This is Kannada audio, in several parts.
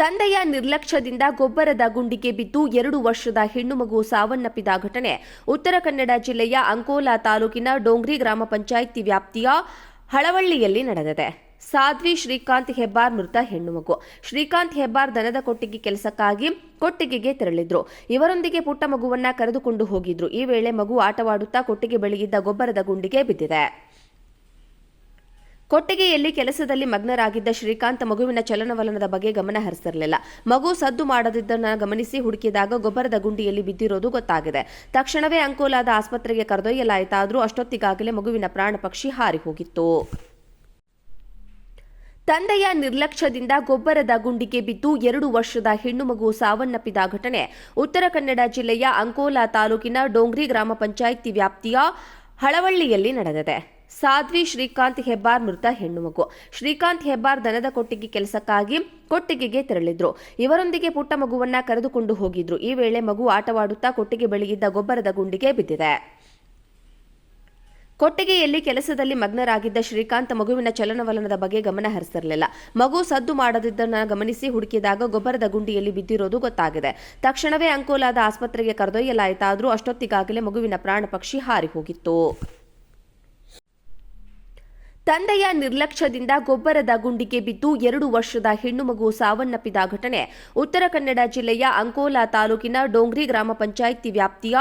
ತಂದೆಯ ನಿರ್ಲಕ್ಷ್ಯದಿಂದ ಗೊಬ್ಬರದ ಗುಂಡಿಗೆ ಬಿದ್ದು ಎರಡು ವರ್ಷದ ಹೆಣ್ಣು ಮಗು ಸಾವನ್ನಪ್ಪಿದ ಘಟನೆ. ಉತ್ತರ ಕನ್ನಡ ಜಿಲ್ಲೆಯ ಅಂಕೋಲಾ ತಾಲೂಕಿನ ಡೋಂಗ್ರಿ ಗ್ರಾಮ ಪಂಚಾಯಿತಿ ವ್ಯಾಪ್ತಿಯ ಹಳವಳ್ಳಿಯಲ್ಲಿ ನಡೆದಿದೆ. ಸಾಧ್ವಿ ಶ್ರೀಕಾಂತ್ ಹೆಬ್ಬಾರ್ ಮೃತ ಹೆಣ್ಣು ಮಗು. ಶ್ರೀಕಾಂತ್ ಹೆಬ್ಬಾರ್ ದನದ ಕೊಟ್ಟಿಗೆ ಕೆಲಸಕ್ಕಾಗಿ ಕೊಟ್ಟಿಗೆಗೆ ತೆರಳಿದ್ರು. ಇವರೊಂದಿಗೆ ಪುಟ್ಟ ಮಗುವನ್ನ ಕರೆದುಕೊಂಡು ಹೋಗಿದ್ರು. ಈ ವೇಳೆ ಮಗು ಆಟವಾಡುತ್ತಾ ಕೊಟ್ಟಿಗೆ ಬೆಳಗಿದ್ದ ಗೊಬ್ಬರದ ಗುಂಡಿಗೆ ಬಿದ್ದಿದೆ. ಕೊಟ್ಟಿಗೆಯಲ್ಲಿ ಕೆಲಸದಲ್ಲಿ ಮಗ್ನರಾಗಿದ್ದ ಶ್ರೀಕಾಂತ್ ಮಗುವಿನ ಚಲನವಲನದ ಬಗ್ಗೆ ಗಮನ ಹರಿಸಿರಲಿಲ್ಲ. ಮಗು ಸದ್ದು ಮಾಡದಿದ್ದನ್ನು ಗಮನಿಸಿ ಹುಡುಕಿದಾಗ ಗೊಬ್ಬರದ ಗುಂಡಿಯಲ್ಲಿ ಬಿದ್ದಿರೋದು ಗೊತ್ತಾಗಿದೆ. ತಕ್ಷಣವೇ ಅಂಕೋಲಾದ ಆಸ್ಪತ್ರೆಗೆ ಕರೆದೊಯ್ಯಲಾಯಿತಾದರೂ ಅಷ್ಟೊತ್ತಿಗಾಗಲೇ ಮಗುವಿನ ಪ್ರಾಣ ಪಕ್ಷಿ ಹಾರಿ ಹೋಗಿತ್ತು. ತಂದೆಯ ನಿರ್ಲಕ್ಷ್ಯದಿಂದ ಗೊಬ್ಬರದ ಗುಂಡಿಗೆ ಬಿದ್ದು ಎರಡು ವರ್ಷದ ಹೆಣ್ಣು ಮಗು ಸಾವನ್ನಪ್ಪಿದ ಘಟನೆ. ಉತ್ತರ ಕನ್ನಡ ಜಿಲ್ಲೆಯ ಅಂಕೋಲಾ ತಾಲೂಕಿನ ಡೋಂಗ್ರಿ ಗ್ರಾಮ ಪಂಚಾಯಿತಿ ವ್ಯಾಪ್ತಿಯ ಹಳವಳ್ಳಿಯಲ್ಲಿ ನಡೆದಿದೆ. ಸಾಧ್ವಿ, ಶ್ರೀಕಾಂತ್ ಹೆಬ್ಬಾರ್, ಮೃತ ಹೆಣ್ಣು ಮಗು. ಶ್ರೀಕಾಂತ್ ಹೆಬ್ಬಾರ್ ದನದ ಕೊಟ್ಟಿಗೆ ಕೆಲಸಕ್ಕಾಗಿ ಕೊಟ್ಟಿಗೆಗೆ ತೆರಳಿದ್ರು. ಇವರೊಂದಿಗೆ ಪುಟ್ಟ ಮಗುವನ್ನ ಕರೆದುಕೊಂಡು ಹೋಗಿದ್ರು. ಈ ವೇಳೆ ಮಗು ಆಟವಾಡುತ್ತಾ ಕೊಟ್ಟಿಗೆ ಬೆಳಗಿದ್ದ ಗೊಬ್ಬರದ ಗುಂಡಿಗೆ ಬಿದ್ದಿದೆ. ಕೊಟ್ಟಿಗೆಯಲ್ಲಿ ಕೆಲಸದಲ್ಲಿ ಮಗ್ನರಾಗಿದ್ದ ಶ್ರೀಕಾಂತ್ ಮಗುವಿನ ಚಲನವಲನದ ಬಗ್ಗೆ ಗಮನ ಹರಿಸಿರಲಿಲ್ಲ. ಮಗು ಸದ್ದು ಮಾಡದಿದ್ದನ್ನ ಗಮನಿಸಿ ಹುಡುಕಿದಾಗ ಗೊಬ್ಬರದ ಗುಂಡಿಯಲ್ಲಿ ಬಿದ್ದಿರೋದು ಗೊತ್ತಾಗಿದೆ. ತಕ್ಷಣವೇ ಅಂಕೋಲಾದ ಆಸ್ಪತ್ರೆಗೆ ಕರೆದೊಯ್ಯಲಾಯಿತಾದರೂ ಅಷ್ಟೊತ್ತಿಗಾಗಲೇ ಮಗುವಿನ ಪ್ರಾಣ ಪಕ್ಷಿ ಹಾರಿ ಹೋಗಿತ್ತು. ತಂದೆಯ ನಿರ್ಲಕ್ಷ್ಯದಿಂದ ಗೊಬ್ಬರದ ಗುಂಡಿಗೆ ಬಿದ್ದು ಎರಡು ವರ್ಷದ ಹೆಣ್ಣು ಮಗು ಸಾವನ್ನಪ್ಪಿದ ಘಟನೆ. ಉತ್ತರ ಕನ್ನಡ ಜಿಲ್ಲೆಯ ಅಂಕೋಲಾ ತಾಲೂಕಿನ ಡೋಂಗ್ರಿ ಗ್ರಾಮ ಪಂಚಾಯಿತಿ ವ್ಯಾಪ್ತಿಯ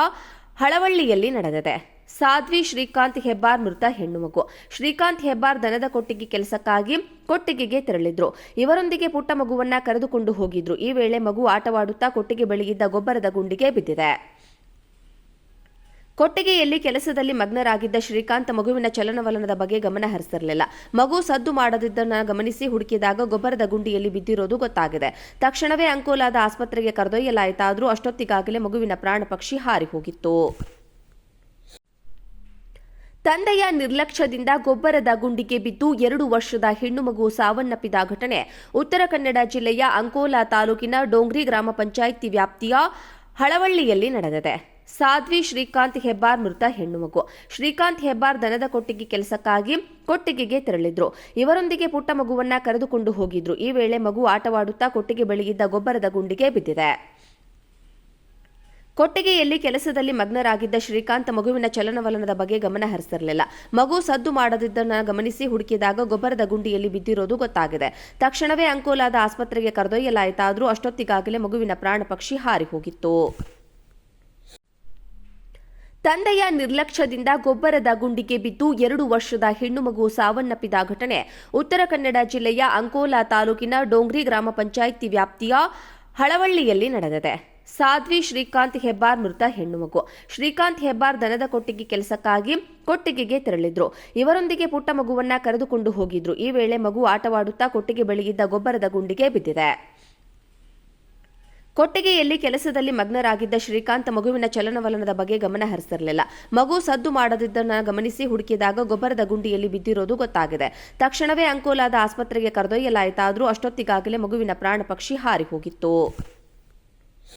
ಹಳವಳ್ಳಿಯಲ್ಲಿ ನಡೆದಿದೆ. ಸಾಧ್ವಿ ಶ್ರೀಕಾಂತ್ ಹೆಬ್ಬಾರ್ ಮೃತ ಹೆಣ್ಣು ಮಗು. ಶ್ರೀಕಾಂತ್ ಹೆಬ್ಬಾರ್ ದನದ ಕೊಟ್ಟಿಗೆ ಕೆಲಸಕ್ಕಾಗಿ ಕೊಟ್ಟಿಗೆಗೆ ತೆರಳಿದ್ರು. ಇವರೊಂದಿಗೆ ಪುಟ್ಟ ಮಗುವನ್ನ ಕರೆದುಕೊಂಡು ಹೋಗಿದ್ರು. ಈ ವೇಳೆ ಮಗು ಆಟವಾಡುತ್ತಾ ಕೊಟ್ಟಿಗೆ ಬೆಳಗಿದ್ದ ಗೊಬ್ಬರದ ಗುಂಡಿಗೆ ಬಿದ್ದಿದೆ. ಕೊಟ್ಟಿಗೆಯಲ್ಲಿ ಕೆಲಸದಲ್ಲಿ ಮಗ್ನರಾಗಿದ್ದ ಶ್ರೀಕಾಂತ್ ಮಗುವಿನ ಚಲನವಲನದ ಬಗ್ಗೆ ಗಮನ ಹರಿಸಿರಲಿಲ್ಲ. ಮಗು ಸದ್ದು ಮಾಡದಿದ್ದನ್ನ ಗಮನಿಸಿ ಹುಡುಕಿದಾಗ ಗೊಬ್ಬರದ ಗುಂಡಿಯಲ್ಲಿ ಬಿದ್ದಿರೋದು ಗೊತ್ತಾಗಿದೆ. ತಕ್ಷಣವೇ ಅಂಕೋಲಾದ ಆಸ್ಪತ್ರೆಗೆ ಕರೆದೊಯ್ಯಲಾಯಿತಾದರೂ ಅಷ್ಟೊತ್ತಿಗಾಗಲೇ ಮಗುವಿನ ಪ್ರಾಣ ಪಕ್ಷಿ ಹಾರಿ ಹೋಗಿತ್ತು. ತಂದೆಯ ನಿರ್ಲಕ್ಷ್ಯದಿಂದ ಗೊಬ್ಬರದ ಗುಂಡಿಗೆ ಬಿದ್ದು ಎರಡು ವರ್ಷದ ಹೆಣ್ಣು ಮಗು ಸಾವನ್ನಪ್ಪಿದ ಘಟನೆ. ಉತ್ತರ ಕನ್ನಡ ಜಿಲ್ಲೆಯ ಅಂಕೋಲಾ ತಾಲೂಕಿನ ಡೋಂಗ್ರಿ ಗ್ರಾಮ ಪಂಚಾಯಿತಿ ವ್ಯಾಪ್ತಿಯ ಹಳವಳ್ಳಿಯಲ್ಲಿ ನಡೆದಿದೆ. ಸಾಧ್ವಿ, ಶ್ರೀಕಾಂತ್ ಹೆಬ್ಬಾರ್ ಮೃತ ಹೆಣ್ಣು ಮಗು. ಶ್ರೀಕಾಂತ್ ಹೆಬ್ಬಾರ್ ದನದ ಕೊಟ್ಟಿಗೆ ಕೆಲಸಕ್ಕಾಗಿ ಕೊಟ್ಟಿಗೆಗೆ ತೆರಳಿದ್ರು. ಇವರೊಂದಿಗೆ ಪುಟ್ಟ ಮಗುವನ್ನ ಕರೆದುಕೊಂಡು ಹೋಗಿದ್ರು. ಈ ವೇಳೆ ಮಗು ಆಟವಾಡುತ್ತಾ ಕೊಟ್ಟಿಗೆ ಬೆಳಗಿದ್ದ ಗೊಬ್ಬರದ ಗುಂಡಿಗೆ ಬಿದ್ದಿದೆ. ಕೊಟ್ಟಿಗೆಯಲ್ಲಿ ಕೆಲಸದಲ್ಲಿ ಮಗ್ನರಾಗಿದ್ದ ಶ್ರೀಕಾಂತ್ ಮಗುವಿನ ಚಲನವಲನದ ಬಗ್ಗೆ ಗಮನ ಹರಿಸಿರಲಿಲ್ಲ. ಮಗು ಸದ್ದು ಮಾಡದಿದ್ದನ್ನ ಗಮನಿಸಿ ಹುಡುಕಿದಾಗ ಗೊಬ್ಬರದ ಗುಂಡಿಯಲ್ಲಿ ಬಿದ್ದಿರೋದು ಗೊತ್ತಾಗಿದೆ. ತಕ್ಷಣವೇ ಅಂಕೋಲಾದ ಆಸ್ಪತ್ರೆಗೆ ಕರೆದೊಯ್ಯಲಾಯಿತಾದರೂ ಅಷ್ಟೊತ್ತಿಗಾಗಲೇ ಮಗುವಿನ ಪ್ರಾಣ ಪಕ್ಷಿ ಹಾರಿ ಹೋಗಿತ್ತು. ತಂದೆಯ ನಿರ್ಲಕ್ಷ್ಯದಿಂದ ಗೊಬ್ಬರದ ಗುಂಡಿಗೆ ಬಿದ್ದು ಎರಡು ವರ್ಷದ ಹೆಣ್ಣು ಮಗು ಸಾವನ್ನಪ್ಪಿದ ಘಟನೆ. ಉತ್ತರ ಕನ್ನಡ ಜಿಲ್ಲೆಯ ಅಂಕೋಲಾ ತಾಲೂಕಿನ ಡೋಂಗ್ರಿ ಗ್ರಾಮ ಪಂಚಾಯಿತಿ ವ್ಯಾಪ್ತಿಯ ಹಳವಳ್ಳಿಯಲ್ಲಿ ನಡೆದಿದೆ. ಸಾಧ್ವಿ ಶ್ರೀಕಾಂತ್ ಹೆಬ್ಬಾರ್ ಮೃತ ಹೆಣ್ಣು ಮಗು. ಶ್ರೀಕಾಂತ್ ಹೆಬ್ಬಾರ್ ದನದ ಕೊಟ್ಟಿಗೆ ಕೆಲಸಕ್ಕಾಗಿ ಕೊಟ್ಟಿಗೆಗೆ ತೆರಳಿದ್ರು. ಇವರೊಂದಿಗೆ ಪುಟ್ಟ ಮಗುವನ್ನ ಕರೆದುಕೊಂಡು ಹೋಗಿದ್ರು. ಈ ವೇಳೆ ಮಗು ಆಟವಾಡುತ್ತಾ ಕೊಟ್ಟಿಗೆ ಬೆಳಗಿದ್ದ ಗೊಬ್ಬರದ ಗುಂಡಿಗೆ ಬಿದ್ದಿದೆ. ಕೊಟ್ಟಿಗೆಯಲ್ಲಿ ಕೆಲಸದಲ್ಲಿ ಮಗ್ನರಾಗಿದ್ದ ಶ್ರೀಕಾಂತ್ ಮಗುವಿನ ಚಲನವಲನದ ಬಗ್ಗೆ ಗಮನ ಹರಿಸಿರಲಿಲ್ಲ. ಮಗು ಸದ್ದು ಮಾಡದಿದ್ದನ್ನ ಗಮನಿಸಿ ಹುಡುಕಿದಾಗ ಗೊಬ್ಬರದ ಗುಂಡಿಯಲ್ಲಿ ಬಿದ್ದಿರೋದು ಗೊತ್ತಾಗಿದೆ. ತಕ್ಷಣವೇ ಅಂಕೋಲಾದ ಆಸ್ಪತ್ರೆಗೆ ಕರೆದೊಯ್ಯಲಾಯಿತಾದರೂ ಅಷ್ಟೊತ್ತಿಗಾಗಲೇ ಮಗುವಿನ ಪ್ರಾಣ ಪಕ್ಷಿ ಹಾರಿ ಹೋಗಿತ್ತು.